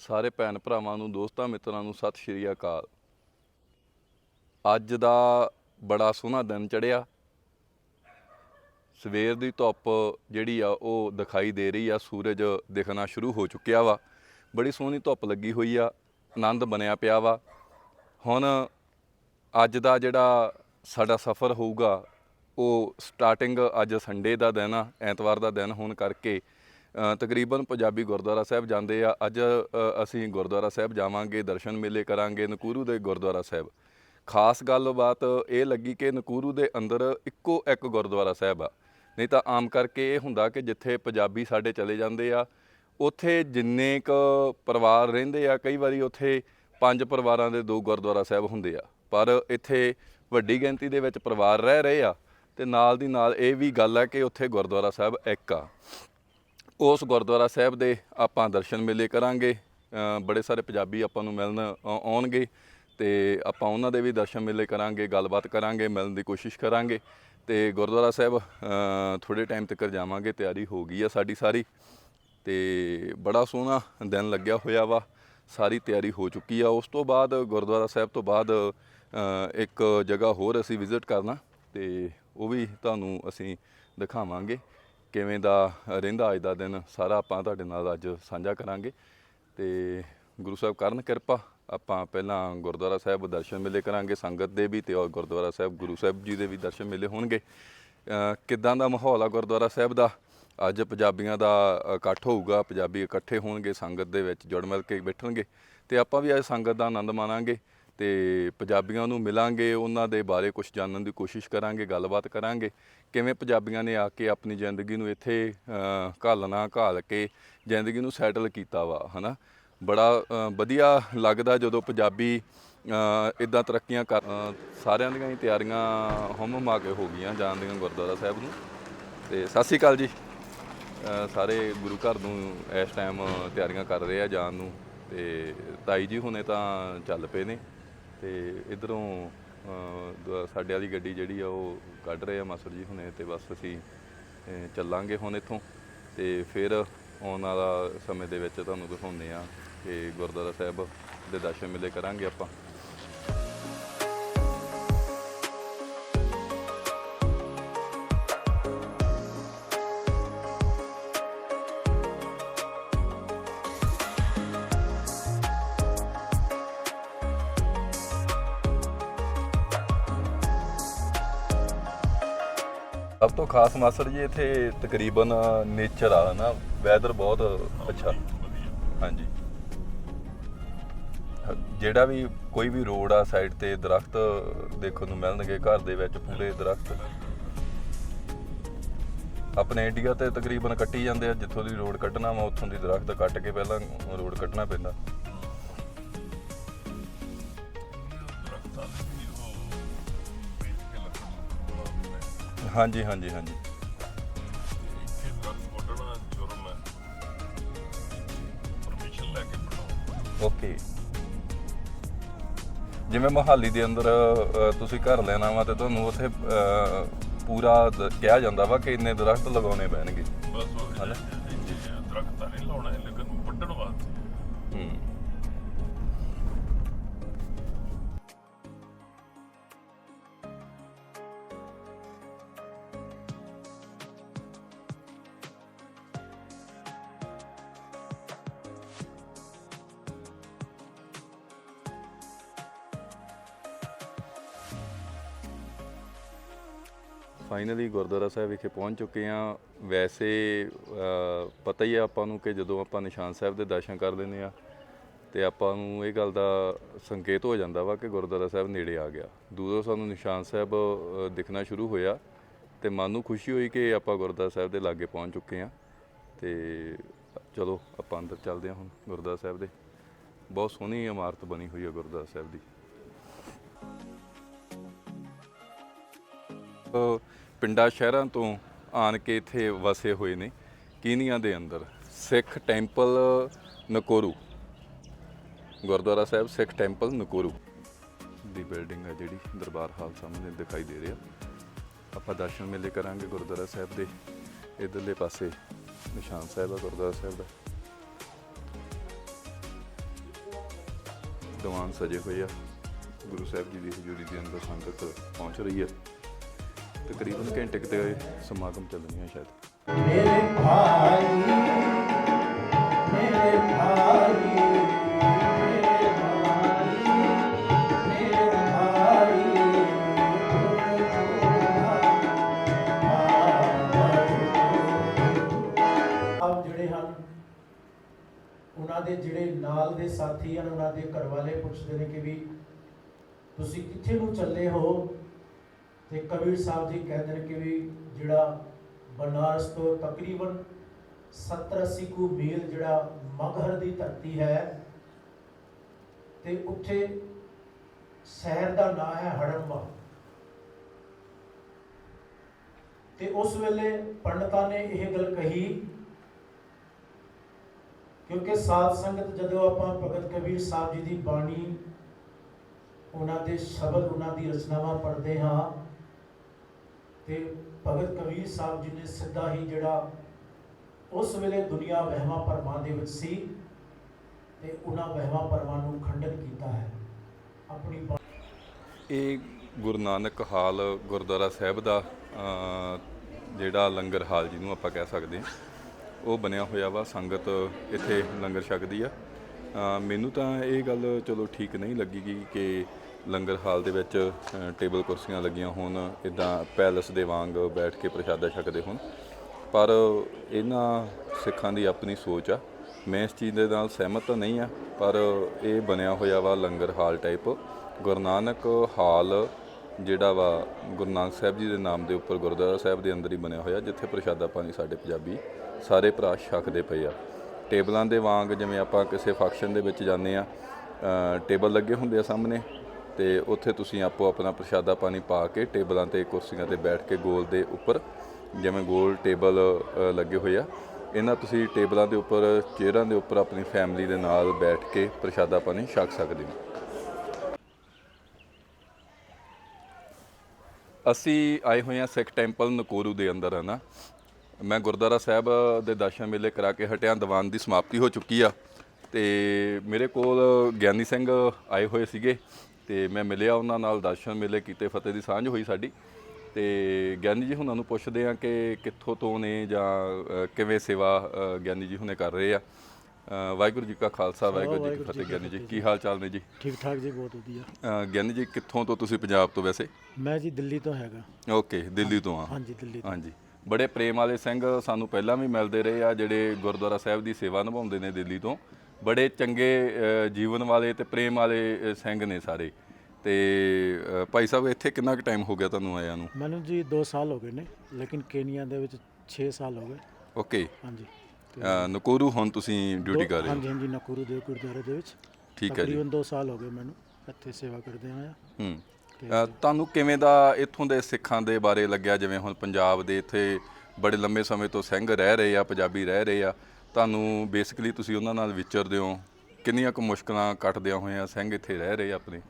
ਸਾਰੇ ਭੈਣ ਭਰਾਵਾਂ ਨੂੰ, ਦੋਸਤਾਂ ਮਿੱਤਰਾਂ ਨੂੰ ਸਤਿ ਸ਼੍ਰੀ ਅਕਾਲ। ਅੱਜ ਦਾ ਬੜਾ ਸੋਹਣਾ ਦਿਨ ਚੜਿਆ ਸਵੇਰ ਦੀ ਧੁੱਪ ਜਿਹੜੀ ਆ, ਉਹ ਦਿਖਾਈ ਦੇ ਰਹੀ ਆ। ਸੂਰਜ ਦਿਖਣਾ ਸ਼ੁਰੂ ਹੋ ਚੁੱਕਿਆ ਵਾ। ਬੜੀ ਸੋਹਣੀ ਧੁੱਪ ਲੱਗੀ ਹੋਈ ਆ, ਆਨੰਦ ਬਣਿਆ ਪਿਆ ਵਾ। ਹੁਣ ਅੱਜ ਦਾ ਜਿਹੜਾ ਸਾਡਾ ਸਫ਼ਰ ਹੋਊਗਾ, ਉਹ ਸਟਾਰਟਿੰਗ ਅੱਜ ਸੰਡੇ ਦਾ ਦਿਨ ਆ। ਐਤਵਾਰ ਦਾ ਦਿਨ ਹੋਣ ਕਰਕੇ ਤਕਰੀਬਨ ਪੰਜਾਬੀ ਗੁਰਦੁਆਰਾ ਸਾਹਿਬ ਜਾਂਦੇ ਆ। ਅੱਜ ਅਸੀਂ ਗੁਰਦੁਆਰਾ ਸਾਹਿਬ ਜਾਵਾਂਗੇ, ਦਰਸ਼ਨ ਮੇਲੇ ਕਰਾਂਗੇ, ਨਕੂਰੂ ਦੇ ਗੁਰਦੁਆਰਾ ਸਾਹਿਬ। ਖਾਸ ਗੱਲਬਾਤ ਇਹ ਲੱਗੀ ਕਿ ਨਕੂਰੂ ਦੇ ਅੰਦਰ ਇੱਕੋ ਇੱਕ ਗੁਰਦੁਆਰਾ ਸਾਹਿਬ ਆ। ਨਹੀਂ ਤਾਂ ਆਮ ਕਰਕੇ ਇਹ ਹੁੰਦਾ ਕਿ ਜਿੱਥੇ ਪੰਜਾਬੀ ਸਾਡੇ ਚਲੇ ਜਾਂਦੇ ਆ, ਉੱਥੇ ਜਿੰਨੇ ਕ ਪਰਿਵਾਰ ਰਹਿੰਦੇ ਆ, ਕਈ ਵਾਰੀ ਉੱਥੇ ਪੰਜ ਪਰਿਵਾਰਾਂ ਦੇ ਦੋ ਗੁਰਦੁਆਰਾ ਸਾਹਿਬ ਹੁੰਦੇ ਆ। ਪਰ ਇੱਥੇ ਵੱਡੀ ਗਿਣਤੀ ਦੇ ਵਿੱਚ ਪਰਿਵਾਰ ਰਹਿ ਰਹੇ ਆ ਤੇ ਨਾਲ ਦੀ ਨਾਲ ਇਹ ਵੀ ਗੱਲ ਹੈ ਕਿ ਉੱਥੇ ਗੁਰਦੁਆਰਾ ਸਾਹਿਬ ਇੱਕ ਆ। ਉਸ ਗੁਰਦੁਆਰਾ ਸਾਹਿਬ ਦੇ ਆਪਾਂ ਦਰਸ਼ਨ ਮੇਲੇ ਕਰਾਂਗੇ। ਬੜੇ ਸਾਰੇ ਪੰਜਾਬੀ ਆਪਾਂ ਨੂੰ ਮਿਲਣ ਆ- ਆਉਣਗੇ ਤੇ ਆਪਾਂ ਉਹਨਾਂ ਦੇ ਵੀ ਦਰਸ਼ਨ ਮੇਲੇ ਕਰਾਂਗੇ, ਗੱਲਬਾਤ ਕਰਾਂਗੇ, ਮਿਲਣ ਦੀ ਕੋਸ਼ਿਸ਼ ਕਰਾਂਗੇ। ਤੇ ਗੁਰਦੁਆਰਾ ਸਾਹਿਬ ਥੋੜੇ ਟਾਈਮ ਤੱਕ ਜਾਵਾਂਗੇ, ਤਿਆਰੀ ਹੋ ਗਈ ਆ ਸਾਡੀ ਸਾਰੀ। ਤੇ ਬੜਾ ਸੋਹਣਾ ਦਿਨ ਲੱਗਿਆ ਹੋਇਆ ਵਾ, ਸਾਰੀ ਤਿਆਰੀ ਹੋ ਚੁੱਕੀ ਆ। ਉਸ ਤੋਂ ਬਾਅਦ ਗੁਰਦੁਆਰਾ ਸਾਹਿਬ ਤੋਂ ਬਾਅਦ ਇੱਕ ਜਗ੍ਹਾ ਹੋਰ ਅਸੀਂ ਵਿਜ਼ਿਟ ਕਰਨਾ ਤੇ ਉਹ ਵੀ ਤੁਹਾਨੂੰ ਅਸੀਂ ਦਿਖਾਵਾਂਗੇ। ਕਿਵੇਂ ਦਾ ਰਹਿੰਦਾ ਅੱਜ ਦਾ ਦਿਨ, ਸਾਰਾ ਆਪਾਂ ਤੁਹਾਡੇ ਨਾਲ ਅੱਜ ਸਾਂਝਾ ਕਰਾਂਗੇ। ਤੇ ਗੁਰੂ ਸਾਹਿਬ ਕਰਨ ਕਿਰਪਾ, ਆਪਾਂ ਪਹਿਲਾਂ ਗੁਰਦੁਆਰਾ ਸਾਹਿਬ ਦਰਸ਼ਨ ਮੇਲੇ ਕਰਾਂਗੇ, ਸੰਗਤ ਦੇ ਵੀ ਤੇ ਔਰ ਗੁਰਦੁਆਰਾ ਸਾਹਿਬ, ਗੁਰੂ ਸਾਹਿਬ ਜੀ ਦੇ ਵੀ ਦਰਸ਼ਨ ਮੇਲੇ ਹੋਣਗੇ। ਕਿੱਦਾਂ ਦਾ ਮਾਹੌਲ ਆ ਗੁਰਦੁਆਰਾ ਸਾਹਿਬ ਦਾ? ਅੱਜ ਪੰਜਾਬੀਆਂ ਦਾ ਇਕੱਠ ਹੋਊਗਾ, ਪੰਜਾਬੀ ਇਕੱਠੇ ਹੋਣਗੇ, ਸੰਗਤ ਦੇ ਵਿੱਚ ਜੁੜ ਮਿਲ ਕੇ ਬੈਠਣਗੇ। ਤੇ ਆਪਾਂ ਵੀ ਅੱਜ ਸੰਗਤ ਦਾ ਆਨੰਦ ਮਾਣਾਂਗੇ। ਤੇ ਪੰਜਾਬੀਆਂ ਨੂੰ ਮਿਲਾਂਗੇ, ਉਹਨਾਂ ਦੇ ਬਾਰੇ ਕੁਝ ਜਾਣਨ ਦੀ ਕੋਸ਼ਿਸ਼ ਕਰਾਂਗੇ, ਗੱਲਬਾਤ ਕਰਾਂਗੇ। ਕਿਵੇਂ ਪੰਜਾਬੀਆਂ ਨੇ ਆ ਕੇ ਆਪਣੀ ਜ਼ਿੰਦਗੀ ਨੂੰ ਇੱਥੇ ਘਾਲਣਾ ਘਾਲ ਕੇ ਜ਼ਿੰਦਗੀ ਨੂੰ ਸੈਟਲ ਕੀਤਾ ਵਾ, ਹਨਾ? ਬੜਾ ਵਧੀਆ ਲੱਗਦਾ ਜਦੋਂ ਪੰਜਾਬੀ ਇਦਾਂ ਤਰੱਕੀਆਂ ਕਰ ਸਾਰਿਆਂ ਦੀਆਂ ਹੀ ਤਿਆਰੀਆਂ ਹੁੰਮ ਮਾ ਕੇ ਹੋ ਗਈਆਂ ਜਾਣ ਦੀਆਂ ਗੁਰਦੁਆਰਾ ਸਾਹਿਬ ਨੂੰ। ਤੇ ਸਤਿ ਸ਼੍ਰੀ ਅਕਾਲ ਜੀ। ਸਾਰੇ ਗੁਰੂ ਘਰ ਨੂੰ ਇਸ ਟਾਈਮ ਤਿਆਰੀਆਂ ਕਰ ਰਹੇ ਆ ਜਾਣ ਨੂੰ। ਤੇ ਤਾਈ ਜੀ ਹੁਣੇ ਤਾਂ ਚੱਲ ਪਏ ਨੇ। ਤੇ ਇਧਰੋਂ ਸਾਡੇ ਵਾਲੀ ਗੱਡੀ ਜਿਹੜੀ ਆ, ਉਹ ਕੱਢ ਰਹੇ ਆ ਮਾਸਟਰ ਜੀ ਹੁਣੇ ਤੇ ਬਸ ਅਸੀਂ ਚੱਲਾਂਗੇ ਹੁਣ ਇੱਥੋਂ। ਤੇ ਫਿਰ ਆਉਣ ਵਾਲਾ ਸਮੇਂ ਦੇ ਵਿੱਚ ਤੁਹਾਨੂੰ ਦਿਖਾਉਂਦੇ ਆ ਕਿ ਗੁਰਦੁਆਰਾ ਸਾਹਿਬ ਦੇ ਦਰਸ਼ਨ ਮਿਲੇ ਕਰਾਂਗੇ ਆਪਾਂ। ਸਭ ਤੋਂ ਖਾਸ ਮਾਸਟਰ ਜੀ ਇੱਥੇ ਤਕਰੀਬਨ ਨੇਚਰ ਆ ਨਾ ਵੈਦਰ ਬਹੁਤ ਅੱਛਾ। ਹਾਂਜੀ। ਜਿਹੜਾ ਵੀ ਕੋਈ ਵੀ ਰੋਡ ਆ ਸਾਈਡ ਤੇ ਦਰਖਤ ਦੇਖਣ ਨੂੰ ਮਿਲਣਗੇ, ਘਰ ਦੇ ਵਿੱਚ ਪੂਰੇ ਦਰਖਤ। ਆਪਣੇ ਇੰਡੀਆ ਤੇ ਤਕਰੀਬਨ ਕੱਟੀ ਜਾਂਦੇ ਆ, ਜਿੱਥੋਂ ਦੀ ਰੋਡ ਕੱਟਣਾ ਵਾ, ਉੱਥੋਂ ਦੀ ਦਰਖਤ ਕੱਟ ਕੇ ਪਹਿਲਾਂ ਰੋਡ ਕੱਟਣਾ ਪੈਂਦਾ। ਹਾਂਜੀ ਹਾਂਜੀ ਹਾਂਜੀ। ਓਕੇ। ਜਿਵੇਂ ਮੋਹਾਲੀ ਦੇ ਅੰਦਰ ਅ, ਤੁਸੀਂ ਘਰ ਲੈਣਾ ਵਾ ਤੇ ਤੁਹਾਨੂੰ ਉੱਥੇ ਅ, ਪੂਰਾ ਦ- ਕਿਹਾ ਜਾਂਦਾ ਵਾ ਕਿ ਇੰਨੇ ਦਰਖਤ ਲਗਾਉਣੇ ਪੈਣਗੇ। ਹਨਾ? ਫਾਈਨਲੀ ਗੁਰਦੁਆਰਾ ਸਾਹਿਬ ਵਿਖੇ ਪਹੁੰਚ ਚੁੱਕੇ ਆ ਵੈਸੇ ਪਤਾ ਹੀ ਆ ਆਪਾਂ ਨੂੰ ਕਿ ਜਦੋਂ ਆਪਾਂ ਨਿਸ਼ਾਨ ਸਾਹਿਬ ਦੇ ਦਰਸ਼ਨ ਕਰ ਲੈਂਦੇ ਆ ਤੇ ਆਪਾਂ ਨੂੰ ਇਹ ਗੱਲ ਦਾ ਸੰਕੇਤ ਹੋ ਜਾਂਦਾ ਵਾ ਕਿ ਗੁਰਦੁਆਰਾ ਸਾਹਿਬ ਨੇੜੇ ਆ ਗਿਆ। ਦੂਰੋਂ ਸਾਨੂੰ ਨਿਸ਼ਾਨ ਸਾਹਿਬ ਦਿਖਣਾ ਸ਼ੁਰੂ ਹੋਇਆ ਤੇ ਮਨ ਨੂੰ ਖੁਸ਼ੀ ਹੋਈ ਕਿ ਆਪਾਂ ਗੁਰਦੁਆਰਾ ਸਾਹਿਬ ਦੇ ਲਾਗੇ ਪਹੁੰਚ ਚੁੱਕੇ ਆ ਤੇ ਚਲੋ, ਆਪਾਂ ਅੰਦਰ ਚੱਲਦੇ ਹਾਂ ਹੁਣ ਗੁਰਦੁਆਰਾ ਸਾਹਿਬ ਦੇ। ਬਹੁਤ ਸੋਹਣੀ ਇਮਾਰਤ ਬਣੀ ਹੋਈ ਹੈ ਗੁਰਦੁਆਰਾ ਸਾਹਿਬ ਦੀ। ਪਿੰਡਾਂ ਸ਼ਹਿਰਾਂ ਤੋਂ ਆਣ ਕੇ ਇੱਥੇ ਵਸੇ ਹੋਏ ਨੇ, ਕੀਨੀਆਂ ਦੇ ਅੰਦਰ, Sikh temple Nakuru. Gurdwara Sahib, Sikh temple Nakuru ਦੀ ਬਿਲਡਿੰਗ ਹੈ ਜਿਹੜੀ ਦਰਬਾਰ ਹਾਲ ਸਾਹਮਣੇ ਦਿਖਾਈ ਦੇ ਰਿਹਾ। ਆਪਾਂ ਦਰਸ਼ਨ ਮੇਲੇ ਕਰਾਂਗੇ ਗੁਰਦੁਆਰਾ ਸਾਹਿਬ ਦੇ, ਇਧਰਲੇ ਪਾਸੇ ਨਿਸ਼ਾਨ ਸਾਹਿਬ ਹੈ ਗੁਰਦੁਆਰਾ ਸਾਹਿਬ ਦਾ। ਦੀਵਾਨ ਸਜੇ ਹੋਏ ਆ। ਗੁਰੂ ਸਾਹਿਬ ਜੀ ਦੀ ਹਜ਼ੂਰੀ ਦੇ ਅੰਦਰ ਸੰਗਤ ਪਹੁੰਚ ਰਹੀ ਹੈ ਤਕਰੀਬਨ ਘੰਟੇ ਕੁ ਤੇ ਸਮਾਗਮ ਚੱਲਣੀ ਹੈ ਸ਼ਾਇਦ। ਮੇਰੇ ਭਾਈ ਮੇਰੇ ਭਾਈ ਮੇਰੇ ਭਾਈ ਮੇਰੇ ਭਾਈ ਆਪ ਜਿਹੜੇ ਹਨ, ਉਹਨਾਂ ਦੇ ਜਿਹੜੇ ਨਾਲ ਦੇ ਸਾਥੀ ਹਨ, ਉਹਨਾਂ ਦੇ ਘਰ ਵਾਲੇ ਪੁੱਛਦੇ ਨੇ ਕਿ ਵੀ ਤੁਸੀਂ ਕਿੱਥੇ ਨੂੰ ਚੱਲੇ ਹੋ? ਤੇ ਕਬੀਰ ਸਾਹਿਬ ਜੀ ਕਹਿੰਦੇ ਨੇ ਕਿ ਵੀ ਜਿਹੜਾ ਬਨਾਰਸ ਤੋਂ ਤਕਰੀਬਨ 70-80 ਕੁ ਮੀਲ ਜਿਹੜਾ ਮਗਹਰ ਦੀ ਧਰਤੀ ਹੈ ਤੇ ਉੱਥੇ ਸ਼ਹਿਰ ਦਾ ਨਾਂ ਹੈ ਹੜੰਬਾ। ਤੇ ਉਸ ਵੇਲੇ ਪੰਡਤਾਂ ਨੇ ਇਹ ਗੱਲ ਕਹੀ, ਕਿਉਂਕਿ ਸਾਧ ਸੰਗਤ ਜਦੋਂ ਆਪਾਂ ਭਗਤ ਕਬੀਰ ਸਾਹਿਬ ਜੀ ਦੀ ਬਾਣੀ, ਉਹਨਾਂ ਦੇ ਸ਼ਬਦ, ਉਹਨਾਂ ਦੀ ਰਚਨਾਵਾਂ ਪੜ੍ਹਦੇ ਹਾਂ ਤੇ ਭਗਤ ਕਬੀਰ ਸਾਹਿਬ ਜੀ ਨੇ ਸਿੱਧਾ ਹੀ ਜਿਹੜਾ ਉਸ ਵੇਲੇ ਦੁਨੀਆ ਵਹਿਮਾਂ ਭਰਮਾਂ ਦੇ ਵਿੱਚ ਸੀ ਤੇ ਉਹਨਾਂ ਵਹਿਮਾਂ ਭਰਮਾਂ ਨੂੰ ਖੰਡਨ ਕੀਤਾ ਹੈ। ਆਪਣੀ ਇਹ ਗੁਰੂ ਨਾਨਕ ਹਾਲ ਗੁਰਦੁਆਰਾ ਸਾਹਿਬ ਦਾ ਜਿਹੜਾ ਲੰਗਰ ਹਾਲ ਜਿਹਨੂੰ ਆਪਾਂ ਕਹਿ ਸਕਦੇ ਹਾਂ, ਉਹ ਬਣਿਆ ਹੋਇਆ ਵਾ, ਸੰਗਤ ਇੱਥੇ ਲੰਗਰ ਛਕਦੀ ਆ। ਮੈਨੂੰ ਤਾਂ ਇਹ ਗੱਲ ਚਲੋ ਠੀਕ ਨਹੀਂ ਲੱਗੀ ਗੀ ਕਿ ਲੰਗਰ ਹਾਲ ਦੇ ਵਿੱਚ ਟੇਬਲ ਕੁਰਸੀਆਂ ਲੱਗੀਆਂ ਹੋਣ ਇਦਾਂ ਪੈਲਸ ਦੇ ਵਾਂਗ ਬੈਠ ਕੇ ਪ੍ਰਸ਼ਾਦਾ ਛਕਦੇ ਹੋਣ। ਪਰ ਇਹਨਾਂ ਸਿੱਖਾਂ ਦੀ ਆਪਣੀ ਸੋਚ ਆ। ਮੈਂ ਇਸ ਚੀਜ਼ ਦੇ ਨਾਲ ਸਹਿਮਤ ਤਾਂ ਨਹੀਂ ਆ, ਪਰ ਇਹ ਬਣਿਆ ਹੋਇਆ ਵਾ ਲੰਗਰ ਹਾਲ ਟਾਈਪ ਗੁਰੂ ਨਾਨਕ ਹਾਲ ਜਿਹੜਾ ਵਾ, ਗੁਰੂ ਨਾਨਕ ਸਾਹਿਬ ਜੀ ਦੇ ਨਾਮ ਦੇ ਉੱਪਰ, ਗੁਰਦੁਆਰਾ ਸਾਹਿਬ ਦੇ ਅੰਦਰ ਹੀ ਬਣਿਆ ਹੋਇਆ, ਜਿੱਥੇ ਪ੍ਰਸ਼ਾਦਾ ਪਾਣੀ ਸਾਡੇ ਪੰਜਾਬੀ ਸਾਰੇ ਭਰਾ ਛਕਦੇ ਪਏ ਆ। ਟੇਬਲਾਂ ਦੇ ਵਾਂਗ ਜਿਵੇਂ ਆਪਾਂ ਕਿਸੇ ਫੰਕਸ਼ਨ ਦੇ ਵਿੱਚ ਜਾਂਦੇ ਆ ਟੇਬਲ ਲੱਗੇ ਹੁੰਦੇ ਆ ਸਾਹਮਣੇ ਤੇ ਉੱਥੇ ਤੁਸੀਂ ਆਪੋ ਆਪਣਾ ਪ੍ਰਸ਼ਾਦਾ ਪਾਣੀ ਪਾ ਕੇ ਟੇਬਲਾਂ ਤੇ ਕੁਰਸੀਆਂ ਤੇ ਬੈਠ ਕੇ ਗੋਲ ਦੇ ਉੱਪਰ, ਜਿਵੇਂ ਗੋਲ ਟੇਬਲ ਲੱਗੇ ਹੋਏ ਆ, ਇਹਨਾਂ ਤੁਸੀਂ ਟੇਬਲਾਂ ਦੇ ਉੱਪਰ, ਚੇਅਰਾਂ ਦੇ ਉੱਪਰ ਆਪਣੀ ਫੈਮਿਲੀ ਦੇ ਨਾਲ ਬੈਠ ਕੇ ਪ੍ਰਸ਼ਾਦਾ ਪਾਣੀ ਛਕ ਸਕਦੇ ਹੋ। ਅਸੀਂ ਆਏ ਹੋਏ ਹਾਂ ਸਿੱਖ ਟੈਂਪਲ ਨਕੋਰੂ ਦੇ ਅੰਦਰ, ਹੈ ਨਾ? ਮੈਂ ਗੁਰਦੁਆਰਾ ਸਾਹਿਬ ਦੇ ਦਰਸ਼ਨ ਮੇਲੇ ਕਰਾ ਕੇ ਹਟਿਆ, ਦੀਵਾਨ ਦੀ ਸਮਾਪਤੀ ਹੋ ਚੁੱਕੀ ਆ, ਤੇ ਮੇਰੇ ਕੋਲ ਗਿਆਨੀ ਸਿੰਘ ਆਏ ਹੋਏ ਸੀਗੇ ਤੇ ਮੈਂ ਮਿਲਿਆ ਉਹਨਾਂ ਨਾਲ ਦਰਸ਼ਨ ਮੇਲੇ ਕੀਤੇ ਫਤਿਹ ਦੀ ਸਾਂਝ ਹੋਈ ਸਾਡੀ। ਤੇ ਗਿਆਨੀ ਜੀ ਹੁਣਾਂ ਨੂੰ ਪੁੱਛਦੇ ਆ ਕਿ ਕਿੱਥੋਂ ਤੋਂ ਨੇ ਜਾਂ ਅ, ਕਿਵੇਂ ਸੇਵਾ ਅ, ਗਿਆਨੀ ਜੀ ਹੁਣੇ ਕਰ ਰਹੇ ਆ। ਅ, ਵਾਹਿਗੁਰੂ ਜੀ ਕਾ ਖਾਲਸਾ ਵਾਹਿਗੁਰੂ ਜੀ ਕੀ ਫਤਿਹ। ਗਿਆਨੀ ਜੀ ਕੀ ਹਾਲ ਚਾਲ ਨੇ ਜੀ? ਠੀਕ ਠਾਕ ਜੀ ਬਹੁਤ ਵਧੀਆ। ਅ, ਗਿਆਨੀ ਜੀ ਕਿੱਥੋਂ ਤੋਂ ਤੁਸੀਂ ਪੰਜਾਬ ਤੋਂ ਵੈਸੇ? ਮੈਂ ਜੀ ਦਿੱਲੀ ਤੋਂ ਹੈਗਾ। ਓਕੇ ਦਿੱਲੀ ਤੋਂ ਆ ਹਾਂਜੀ ਦਿੱਲੀ ਤੋਂ। ਹਾਂਜੀ। ਬੜੇ ਪ੍ਰੇਮ ਵਾਲੇ ਸਿੰਘ ਸਾਨੂੰ ਪਹਿਲਾਂ ਵੀ ਮਿਲਦੇ ਰਹੇ ਆ ਜਿਹੜੇ ਗੁਰਦੁਆਰਾ ਸਾਹਿਬ ਦੀ ਸੇਵਾ ਨਿਭਾਉਂਦੇ ਨੇ ਦਿੱਲੀ ਤੋਂ। ਬੜੇ ਚੰਗੇ ਜੀਵਨ ਵਾਲੇ ਤੇ ਪ੍ਰੇਮ ਵਾਲੇ ਸਿੰਘ ਨੇ ਸਾਰੇ। ਤੇ ਭਾਈ ਸਾਹਿਬ ਇੱਥੇ ਕਿੰਨਾ ਕੁ ਟਾਈਮ ਹੋ ਗਿਆ ਤੁਹਾਨੂੰ ਆਇਆਂ ਨੂੰ? ਮੈਨੂੰ ਜੀ 2 ਸਾਲ ਹੋ ਗਏ ਨੇ ਲੇਕਿਨ ਕੇਨੀਆ ਦੇ ਵਿੱਚ 6 ਸਾਲ ਹੋ ਗਏ। ਓਕੇ। ਹਾਂਜੀ। ਨਕੋਰੂ ਹੁਣ ਤੁਸੀਂ ਡਿਊਟੀ ਕਰ ਰਹੇ ਹੋ? ਹਾਂਜੀ ਹਾਂਜੀ ਨਕੂਰੂ ਦੇ ਗੁਰਦੁਆਰੇ ਦੇ ਵਿੱਚ। ਠੀਕ ਹੈ ਜੀ। ਤਕਰੀਬਨ 2 ਸਾਲ ਹੋ ਗਏ ਮੈਨੂੰ ਇੱਥੇ ਸੇਵਾ ਕਰਦੇ ਆਇਆ ਹੂੰ। ਤੁਹਾਨੂੰ ਕਿਵੇਂ ਦਾ ਇੱਥੋਂ ਦੇ ਸਿੱਖਾਂ ਦੇ ਬਾਰੇ ਲੱਗਿਆ? ਜਿਵੇਂ ਹੁਣ ਪੰਜਾਬ ਦੇ ਇੱਥੇ ਬੜੇ ਲੰਮੇ ਸਮੇਂ ਤੋਂ ਸਿੰਘ ਰਹਿ ਰਹੇ ਆ ਪੰਜਾਬੀ ਰਹਿ ਰਹੇ ਆ। ਤੁਹਾਨੂੰ ਬੇਸਿਕਲੀ ਤੁਸੀਂ ਉਹਨਾਂ ਨਾਲ ਵਿਚਰਦੇ ਹੋ ਕਿੰਨੀਆਂ ਕੁ ਮੁਸ਼ਕਲਾਂ ਕੱਟਦਿਆਂ ਹੋਇਆਂ ਸਿੰਘ ਇੱਥੇ ਰਹਿ ਰਹੇ ਆਪਣੇ?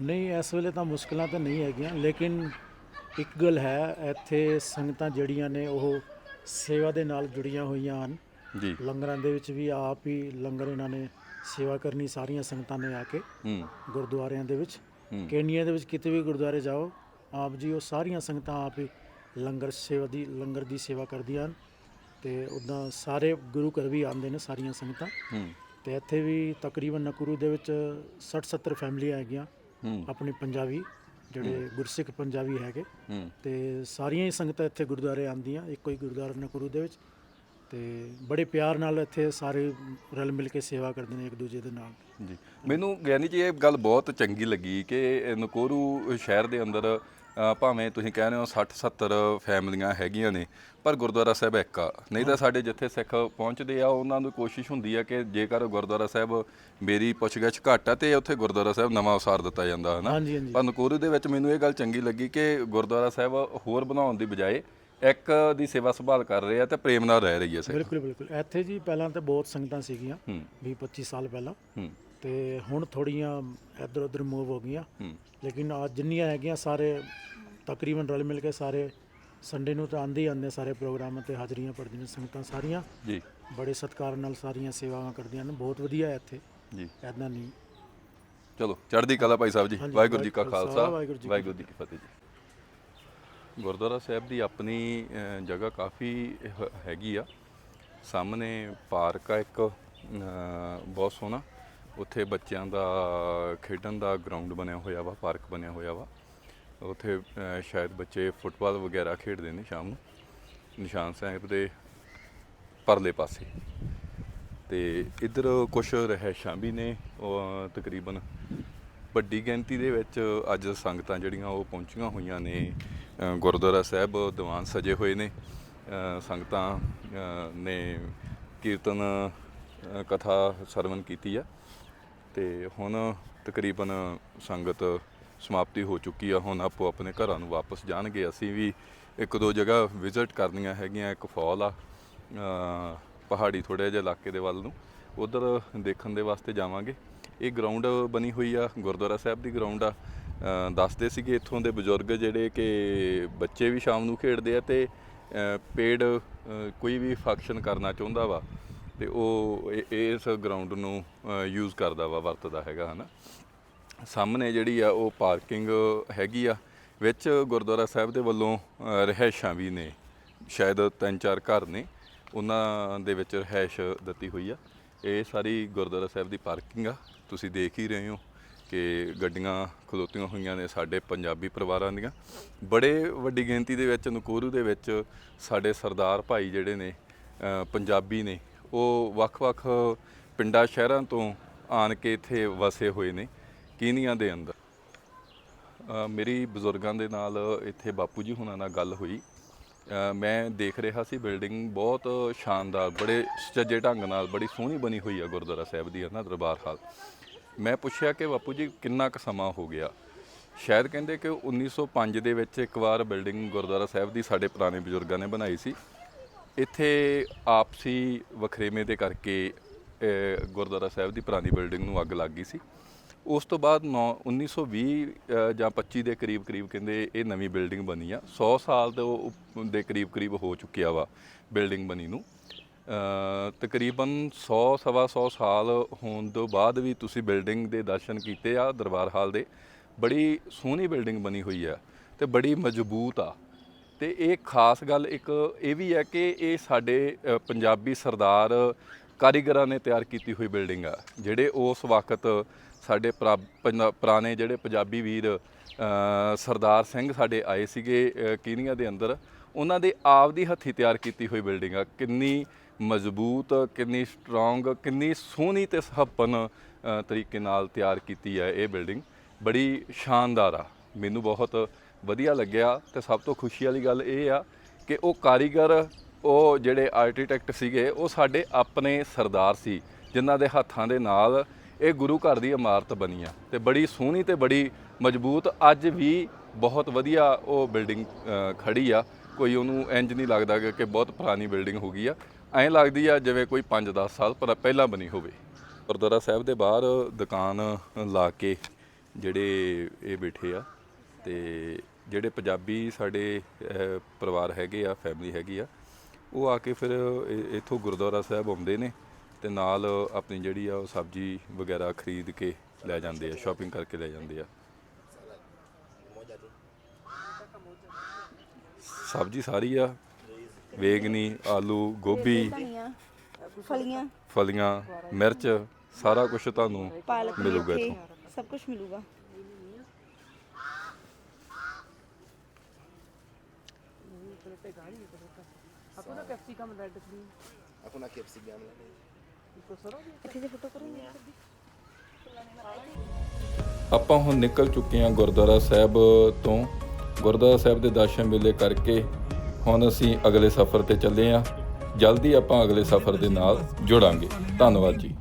ਨਹੀਂ ਇਸ ਵੇਲੇ ਤਾਂ ਮੁਸ਼ਕਲਾਂ ਤਾਂ ਨਹੀਂ ਹੈਗੀਆਂ ਲੇਕਿਨ ਇੱਕ ਗੱਲ ਹੈ ਇੱਥੇ ਸੰਗਤਾਂ ਜਿਹੜੀਆਂ ਨੇ ਉਹ ਸੇਵਾ ਦੇ ਨਾਲ ਜੁੜੀਆਂ ਹੋਈਆਂ ਹਨ। ਜੀ। ਲੰਗਰਾਂ ਦੇ ਵਿੱਚ ਵੀ ਆਪ ਹੀ ਲੰਗਰ ਇਹਨਾਂ ਨੇ ਸੇਵਾ ਕਰਨੀ ਸਾਰੀਆਂ ਸੰਗਤਾਂ ਨੇ ਆ ਕੇ ਹੂੰ। ਗੁਰਦੁਆਰਿਆਂ ਦੇ ਵਿੱਚ। ਕੇਨੀਆ ਦੇ ਵਿੱਚ ਕਿਤੇ ਵੀ ਗੁਰਦੁਆਰੇ ਜਾਓ ਆਪ ਜੀ ਉਹ ਸਾਰੀਆਂ ਸੰਗਤਾਂ ਆਪ ਹੀ ਲੰਗਰ ਸੇਵਾ ਦੀ ਲੰਗਰ ਦੀ ਸੇਵਾ ਕਰਦੀਆਂ ਹਨ। ਤੇ ਉਦਾਂ ਸਾਰੇ ਗੁਰੂ ਘਰ ਵੀ ਆਉਂਦੇ ਨੇ ਸਾਰੀਆਂ ਸੰਗਤਾਂ। ਹੂੰ। ਤੇ ਇੱਥੇ ਵੀ ਤਕਰੀਬਨ ਨਕੁਰੂ ਦੇ ਵਿੱਚ 60 70 ਫੈਮਲੀਆਂ ਹੈਗੀਆਂ ਹੂੰ। ਆਪਣੇ ਪੰਜਾਬੀ ਜਿਹੜੇ ਗੁਰਸਿੱਖ ਪੰਜਾਬੀ ਹੈਗੇ। ਹੂੰ। ਤੇ ਸਾਰੀਆਂ ਹੀ ਸੰਗਤਾਂ ਇੱਥੇ ਗੁਰਦੁਆਰੇ ਆਉਂਦੀਆਂ ਇੱਕੋ ਹੀ ਗੁਰਦੁਆਰਾ ਨਕੁਰੂ ਦੇ ਵਿੱਚ। ਤੇ ਬੜੇ ਪਿਆਰ ਨਾਲ ਇੱਥੇ ਸਾਰੇ ਰਲ ਮਿਲ ਕੇ ਸੇਵਾ ਕਰਦੇ ਨੇ ਇੱਕ ਦੂਜੇ ਦੇ ਨਾਲ। ਜੀ। ਮੈਨੂੰ ਗਿਆਨੀ ਜੀ ਇਹ ਗੱਲ ਬਹੁਤ ਚੰਗੀ ਲੱਗੀ ਕਿ ਨਕੋਰੂ ਸ਼ਹਿਰ ਦੇ ਅੰਦਰ ਅ, ਭਾਵੇਂ ਤੁਸੀਂ ਕਹਿ ਰਹੇ ਹੋ 60 70 ਫੈਮਲੀਆਂ ਹੈਗੀਆਂ ਨੇ ਪਰ ਗੁਰਦੁਆਰਾ ਸਾਹਿਬ ਇੱਕ ਆ। ਨਹੀਂ ਤਾਂ ਸਾਡੇ ਜਿੱਥੇ ਸਿੱਖ ਪਹੁੰਚਦੇ ਆ ਉਹਨਾਂ ਨੂੰ ਕੋਸ਼ਿਸ਼ ਹੁੰਦੀ ਆ ਕਿ ਜੇਕਰ ਗੁਰਦੁਆਰਾ ਸਾਹਿਬ ਮੇਰੀ ਪੁੱਛਗਿੱਛ ਘੱਟ ਆ ਤੇ ਉੱਥੇ ਗੁਰਦੁਆਰਾ ਸਾਹਿਬ ਨਵਾਂ ਉਸਾਰ ਦਿੱਤਾ ਜਾਂਦਾ ਹੈ ਨਾ ਹਾਂਜੀ ਹਾਂਜੀ। ਪਰ ਨਕੋਰੂ ਦੇ ਵਿੱਚ ਮੈਨੂੰ ਇਹ ਗੱਲ ਚੰਗੀ ਲੱਗੀ ਕਿ ਗੁਰਦੁਆਰਾ ਸਾਹਿਬ ਹੋਰ ਬਣਾਉਣ ਦੀ ਬਜਾਏ ਇੱਕ ਦੀ ਸੇਵਾ ਸੰਭਾਲ ਕਰ ਰਹੇ ਆ ਤੇ ਪ੍ਰੇਮ ਨਾਲ ਰਹਿ ਰਹੀ ਹੈ ਸਿੱਖ। ਬਿਲਕੁਲ ਬਿਲਕੁਲ। ਇੱਥੇ ਜੀ ਪਹਿਲਾਂ ਤਾਂ ਬਹੁਤ ਸੰਗਤਾਂ ਸੀਗੀਆਂ ਹੂੰ। 20 25 ਸਾਲ ਪਹਿਲਾਂ। ਹੂੰ। ਤੇ ਹੁਣ ਥੋੜੀਆਂ ਇੱਧਰ ਉੱਧਰ ਮੂਵ ਹੋ ਗਈਆਂ। ਲੇਕਿਨ ਅੱਜ ਜਿੰਨੀਆਂ ਹੈਗੀਆਂ ਸਾਰੇ ਤਕਰੀਬਨ ਰਲ ਮਿਲ ਕੇ ਸਾਰੇ ਸੰਡੇ ਨੂੰ ਤਾਂ ਆਉਂਦੇ ਹੀ ਆਉਂਦੇ ਸਾਰੇ ਪ੍ਰੋਗਰਾਮਾਂ ਤੇ ਹਾਜ਼ਰੀਆਂ ਭਰਦੀਆਂ ਨੇ ਸੰਗਤਾਂ ਸਾਰੀਆਂ। ਜੀ। ਬੜੇ ਸਤਿਕਾਰ ਨਾਲ ਸਾਰੀਆਂ ਸੇਵਾਵਾਂ ਕਰਦੀਆਂ ਨੇ ਬਹੁਤ ਵਧੀਆ ਹੈ ਇੱਥੇ। ਜੀ। ਐਦਾਂ ਨਹੀਂ। ਚਲੋ ਚੜ੍ਹਦੀ ਕਲਾ ਭਾਈ ਸਾਹਿਬ ਜੀ ਵਾਹਿਗੁਰੂ ਜੀ ਕਾ ਖਾਲਸਾ, ਵਾਹਿਗੁਰੂ ਜੀ ਕੀ ਫਤਿਹ। ਜੀ। ਗੁਰਦੁਆਰਾ ਸਾਹਿਬ ਦੀ ਆਪਣੀ ਜਗ੍ਹਾ ਕਾਫੀ ਹੈਗੀ ਆ। ਸਾਹਮਣੇ ਪਾਰਕ ਆ ਇੱਕ ਬਹੁਤ ਸੋਹਣਾ। ਉੱਥੇ ਬੱਚਿਆਂ ਦਾ ਖੇਡਣ ਦਾ ਗਰਾਊਂਡ ਬਣਿਆ ਹੋਇਆ ਵਾ ਪਾਰਕ ਬਣਿਆ ਹੋਇਆ ਵਾ। ਉੱਥੇ ਸ਼ਾਇਦ ਬੱਚੇ ਫੁੱਟਬਾਲ ਵਗੈਰਾ ਖੇਡਦੇ ਨੇ ਸ਼ਾਮ ਨੂੰ, ਨਿਸ਼ਾਨ ਸਾਹਿਬ ਦੇ ਪਰਲੇ ਪਾਸੇ। ਤੇ ਇਧਰ ਕੁਝ ਰਹਿਸ਼ਾਂ ਵੀ ਨੇ, ਉਹ ਤਕਰੀਬਨ ਵੱਡੀ ਗਿਣਤੀ ਦੇ ਵਿੱਚ ਅੱਜ ਸੰਗਤਾਂ ਜਿਹੜੀਆਂ ਉਹ ਪਹੁੰਚੀਆਂ ਹੋਈਆਂ ਨੇ। ਗੁਰਦੁਆਰਾ ਸਾਹਿਬ ਦੀਵਾਨ ਸਜੇ ਹੋਏ ਨੇ। ਸੰਗਤਾਂ ਨੇ ਕੀਰਤਨ ਕਥਾ ਸਰਵਨ ਕੀਤੀ ਆ। ਤੇ ਹੁਣ ਤਕਰੀਬਨ ਸੰਗਤ ਸਮਾਪਤੀ ਹੋ ਚੁੱਕੀ ਆ, ਹੁਣ ਆਪੋ ਆਪਣੇ ਘਰਾਂ ਨੂੰ ਵਾਪਸ ਜਾਣਗੇ। ਅਸੀਂ ਵੀ ਇੱਕ ਦੋ ਜਗ੍ਹਾ ਵਿਜ਼ਿਟ ਕਰਨੀਆਂ ਹੈਗੀਆਂ, ਇੱਕ ਫਾਲ ਆ ਪਹਾੜੀ ਥੋੜ੍ਹੇ ਜਿਹੇ ਇਲਾਕੇ ਦੇ ਵੱਲ ਨੂੰ। ਉਧਰ ਦੇਖਣ ਦੇ ਵਾਸਤੇ ਜਾਵਾਂਗੇ। ਇਹ ਗਰਾਊਂਡ ਬਣੀ ਹੋਈ ਆ, ਗੁਰਦੁਆਰਾ ਸਾਹਿਬ ਦੀ ਗਰਾਊਂਡ ਆ। ਦੱਸਦੇ ਸੀਗੇ ਇੱਥੋਂ ਦੇ ਬਜ਼ੁਰਗ ਜਿਹੜੇ ਕਿ ਬੱਚੇ ਵੀ ਸ਼ਾਮ ਨੂੰ ਖੇਡਦੇ ਆ ਤੇ ਪੇੜ ਕੋਈ ਵੀ ਫੰਕਸ਼ਨ ਕਰਨਾ ਚਾਹੁੰਦਾ ਵਾ ਤੇ ਉਹ ਇ- ਇਸ ਗਰਾਊਂਡ ਨੂੰ ਯੂਜ਼ ਕਰਦਾ ਵਾ ਵਰਤਦਾ ਹੈਗਾ ਹਨਾ? ਸਾਹਮਣੇ ਜਿਹੜੀ ਆ ਉਹ ਪਾਰਕਿੰਗ ਹੈਗੀ ਆ ਵਿੱਚ ਗੁਰਦੁਆਰਾ ਸਾਹਿਬ ਦੇ ਵੱਲੋਂ ਅ, ਰਿਹਾਇਸ਼ਾਂ ਵੀ ਨੇ। ਸ਼ਾਇਦ ਤਿੰਨ ਚਾਰ ਘਰ ਨੇ ਉਹਨਾਂ ਦੇ ਵਿੱਚ ਰਿਹਾਇਸ਼ ਦਿੱਤੀ ਹੋਈ ਆ। ਇਹ ਸਾਰੀ ਗੁਰਦੁਆਰਾ ਸਾਹਿਬ ਦੀ ਪਾਰਕਿੰਗ ਆ। ਤੁਸੀਂ ਦੇਖ ਹੀ ਰਹੇ ਹੋ ਕਿ ਗੱਡੀਆਂ ਖਲੋਤੀਆਂ ਹੋਈਆਂ ਨੇ ਸਾਡੇ ਪੰਜਾਬੀ ਪਰਿਵਾਰਾਂ ਦੀਆਂ। ਬੜੇ ਵੱਡੀ ਗਿਣਤੀ ਦੇ ਵਿੱਚ ਨਕੋਰੂ ਦੇ ਵਿੱਚ ਸਾਡੇ ਸਰਦਾਰ ਭਾਈ ਜਿਹੜੇ ਨੇ ਅ, ਪੰਜਾਬੀ ਨੇ ਉਹ ਵੱਖ-ਵੱਖ ਪਿੰਡਾਂ, ਸ਼ਹਿਰਾਂ ਤੋਂ ਆਣ ਕੇ ਇੱਥੇ ਵਸੇ ਹੋਏ ਨੇ, ਕੀਨੀਆਂ ਦੇ ਅੰਦਰ। ਮੇਰੀ ਬਜ਼ੁਰਗਾਂ ਦੇ ਨਾਲ ਇੱਥੇ ਬਾਪੂ ਜੀ ਹੁਣਾਂ ਨਾਲ ਗੱਲ ਹੋਈ। ਮੈਂ ਦੇਖ ਰਿਹਾ ਸੀ ਬਿਲਡਿੰਗ ਬਹੁਤ ਸ਼ਾਨਦਾਰ, ਬੜੇ ਸੁਚੱਜੇ ਢੰਗ ਨਾਲ, ਬੜੀ ਸੋਹਣੀ ਬਣੀ ਹੋਈ ਆ ਗੁਰਦੁਆਰਾ ਸਾਹਿਬ ਦੀ ਹੈ ਨਾ ਦਰਬਾਰ ਹਾਲ। ਮੈਂ ਪੁੱਛਿਆ ਕਿ ਬਾਪੂ ਜੀ, ਕਿੰਨਾ ਕੁ ਸਮਾਂ ਹੋ ਗਿਆ? ਸ਼ਾਇਦ ਕਹਿੰਦੇ ਕਿ 1905 ਦੇ ਵਿੱਚ ਇੱਕ ਵਾਰ ਬਿਲਡਿੰਗ ਗੁਰਦੁਆਰਾ ਸਾਹਿਬ ਦੀ ਸਾਡੇ ਪੁਰਾਣੇ ਬਜ਼ੁਰਗਾਂ ਨੇ ਬਣਾਈ ਸੀ। ਇੱਥੇ ਆਪਸੀ ਵਖਰੇਵੇਂ ਦੇ ਕਰਕੇ ਗੁਰਦੁਆਰਾ ਸਾਹਿਬ ਦੀ ਪੁਰਾਣੀ ਬਿਲਡਿੰਗ ਨੂੰ ਅੱਗ ਲੱਗ ਗਈ ਸੀ। ਉਸ ਤੋਂ ਬਾਅਦ ਨੌ- 1920 ਅ, ਜਾਂ 25 ਦੇ ਕਰੀਬ ਕਰੀਬ ਕਹਿੰਦੇ ਇਹ ਨਵੀਂ ਬਿਲਡਿੰਗ ਬਣੀ ਆ। 100 ਸਾਲ ਦੇ ਦੇ ਕਰੀਬ ਕਰੀਬ ਹੋ ਚੁੱਕਿਆ ਵਾ ਬਿਲਡਿੰਗ ਬਣੀ ਨੂੰ। ਤਕਰੀਬਨ 100 ਸਵਾ 100 ਸਾਲ ਹੋਣ ਤੋਂ ਬਾਅਦ ਵੀ ਤੁਸੀਂ ਬਿਲਡਿੰਗ ਦੇ ਦਰਸ਼ਨ ਕੀਤੇ ਆ ਦਰਬਾਰ ਹਾਲ ਦੇ। ਬੜੀ ਸੋਹਣੀ ਬਿਲਡਿੰਗ ਬਣੀ ਹੋਈ ਆ ਤੇ ਬੜੀ ਮਜ਼ਬੂਤ ਆ। ਤੇ ਇਹ ਖਾਸ ਗੱਲ ਇੱਕ ਇਹ ਵੀ ਹੈ ਕਿ ਇਹ ਸਾਡੇ ਅ, ਪੰਜਾਬੀ ਸਰਦਾਰ ਕਾਰੀਗਰਾਂ ਨੇ ਤਿਆਰ ਕੀਤੀ ਹੋਈ ਬਿਲਡਿੰਗ ਆ ਜਿਹੜੇ ਉਸ ਵਕਤ ਸਾਡੇ ਪਰਾ- ਪੰਜਾ- ਪੁਰਾਣੇ ਜਿਹੜੇ ਪੰਜਾਬੀ ਵੀਰ ਅ, ਸਰਦਾਰ ਸਿੰਘ ਸਾਡੇ ਆਏ ਸੀਗੇ ਅ, ਕੀਨੀਆ ਦੇ ਅੰਦਰ ਉਹਨਾਂ ਦੇ ਆਪ ਦੀ ਹੱਥੀ ਤਿਆਰ ਕੀਤੀ ਹੋਈ ਬਿਲਡਿੰਗ ਆ। ਕਿੰਨੀ ਮਜ਼ਬੂਤ ਕਿੰਨੀ ਸਟਰੋਂਗ ਕਿੰਨੀ ਸੋਹਣੀ ਤੇ ਸੁਹੱਪਨ ਅ, ਤਰੀਕੇ ਨਾਲ ਤਿਆਰ ਕੀਤੀ ਹੈ ਇਹ ਬਿਲਡਿੰਗ। ਬੜੀ ਸ਼ਾਨਦਾਰ ਆ। ਮੈਨੂੰ ਬਹੁਤ ਵਧੀਆ ਲੱਗਿਆ ਤੇ ਸਭ ਤੋਂ ਖੁਸ਼ੀ ਵਾਲੀ ਗੱਲ ਇਹ ਆ ਕਿ ਉਹ ਕਾਰੀਗਰ ਉਹ ਜਿਹੜੇ ਆਰਕੀਟੈਕਟ ਸੀਗੇ ਉਹ ਸਾਡੇ ਆਪਣੇ ਸਰਦਾਰ ਸੀ ਜਿਨ੍ਹਾਂ ਦੇ ਹੱਥਾਂ ਦੇ ਨਾਲ ਇਹ ਗੁਰੂ ਘਰ ਦੀ ਇਮਾਰਤ ਬਣੀ ਆ। ਤੇ ਬੜੀ ਸੋਹਣੀ ਤੇ ਬੜੀ ਮਜ਼ਬੂਤ ਅੱਜ ਵੀ ਬਹੁਤ ਵਧੀਆ ਉਹ ਬਿਲਡਿੰਗ ਅ, ਖੜੀ ਆ। ਕੋਈ ਉਹਨੂੰ ਇੰਜ ਨਹੀਂ ਲੱਗਦਾ ਕਿ ਬਹੁਤ ਪੁਰਾਣੀ ਬਿਲਡਿੰਗ ਹੋ ਗਈ ਆ। ਐਂ ਲੱਗਦੀ ਆ ਜਿਵੇਂ ਕੋਈ 5-10 ਸਾਲ ਪਰ ਪਹਿਲਾਂ ਬਣੀ ਹੋਵੇ। ਗੁਰਦੁਆਰਾ ਸਾਹਿਬ ਦੇ ਬਾਹਰ ਦੁਕਾਨ ਲਾ ਕੇ ਜਿਹੜੇ ਇਹ ਬੈਠੇ ਆ ਤੇ ਜਿਹੜੇ ਪੰਜਾਬੀ ਸਾਡੇ ਪਰਿਵਾਰ ਹੈਗੇ ਆ ਫੈਮਿਲੀ ਹੈਗੀ ਆ ਉਹ ਆ ਕੇ ਫਿਰ ਇੱਥੋਂ ਗੁਰਦੁਆਰਾ ਸਾਹਿਬ ਆਉਂਦੇ ਨੇ ਤੇ ਨਾਲ ਆਪਣੀ ਜਿਹੜੀ ਆ ਉਹ ਸਬਜ਼ੀ ਵਗੈਰਾ ਖਰੀਦ ਕੇ ਲੈ ਜਾਂਦੇ ਆ ਸ਼ਾਪਿੰਗ ਕਰਕੇ ਲੈ ਜਾਂਦੇ ਆ। ਸਬਜ਼ੀ ਸਾਰੀ ਆ ਵੇਗਨੀ ਆਲੂ ਗੋਭੀ ਫਲੀਆਂ। ਫਲੀਆਂ ਮਿਰਚ ਸਾਰਾ ਕੁਝ ਤੁਹਾਨੂੰ ਮਿਲੂਗਾ ਇੱਥੋਂ। ਸਭ ਕੁਝ ਮਿਲੂਗਾ। ਆਪਾਂ ਹੁਣ ਨਿਕਲ ਚੁੱਕੇ ਹਾਂ ਗੁਰਦੁਆਰਾ ਸਾਹਿਬ ਤੋਂ। ਗੁਰਦੁਆਰਾ ਸਾਹਿਬ ਦੇ ਦਰਸ਼ਨ ਮੇਲੇ ਕਰਕੇ ਹੁਣ ਅਸੀਂ ਅਗਲੇ ਸਫ਼ਰ ਤੇ ਚੱਲੇ ਹਾਂ। ਜਲਦੀ ਆਪਾਂ ਅਗਲੇ ਸਫ਼ਰ ਦੇ ਨਾਲ ਜੁੜਾਂਗੇ। ਧੰਨਵਾਦ ਜੀ।